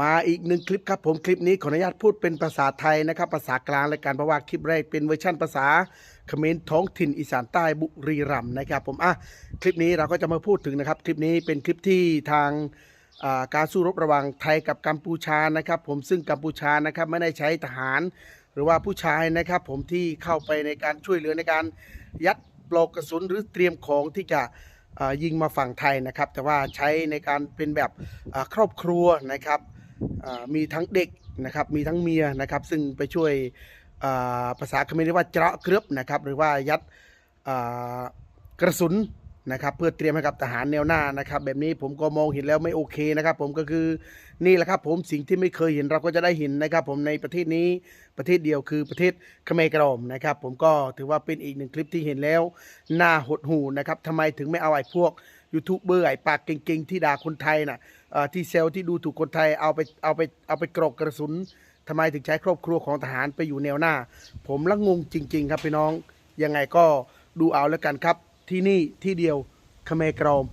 มาอีกหนึ่งคลิปครับผมคลิปนี้ขออนุญาตพูดเป็นภาษาไทยนะครับ ภาษากลางและการเพราะว่าคลิปแรกเป็นเวอร์ชั่นภาษาเขมรท้องถิ่นอีสานใต้บุรีรัมย์นะครับผมอะคลิปนี้เราก็จะมาพูดถึงนะครับ คลิปนี้เป็นคลิปที่ทางการสู้รบระหว่างไทยกับกัมพูชานะครับ ผมซึ่งกัมพูชานะครับไม่ได้ใช้ทหาร หรือว่าผู้ชายนะครับ ผมที่เข้าไปในการช่วยเหลือในการยัดปลอกกระสุนหรือเตรียมของที่จะยิงมาฝั่งไทยนะครับ แต่ว่าใช้ในการเป็นแบบครอบครัวนะครับ มีทั้งเด็กนะครับมีทั้งเมียนะครับซึ่งไปช่วยภาษาเขมรเรียกว่าเจาะเกรือบนะครับหรือว่ายัดกระสุน นะครับเพื่อเตรียมให้กับทหารแนวหน้านะครับ แบบนี้ผมก็มองเห็นแล้วไม่โอเคนะครับ ผมก็คือนี่แหละครับ ผมสิ่งที่ไม่เคยเห็นเราก็จะได้เห็นนะครับ ผมในประเทศนี้ประเทศเดียวคือประเทศเขมรกรอมนะครับ ผมก็ถือว่าเป็นอีกหนึ่งคลิปที่เห็นแล้วน้าหดหูนะครับทำไมถึงไม่เอาไอ้พวกยูทูบเบอร์ไอ้ปากเก่งๆที่ด่าคนไทยน่ะเอ่อที่เซลที่ดูถูกคนไทยเอาไปเอาไปเอาไปกรอกกระสุนทำไมถึงใช้ครอบครัวของทหารไปอยู่แนวหน้า ผมละงงจริง ๆ ครับพี่น้องยังไงก็ดูเอาแล้วกันครับ ที่นี่ที่เดียวเมกรอม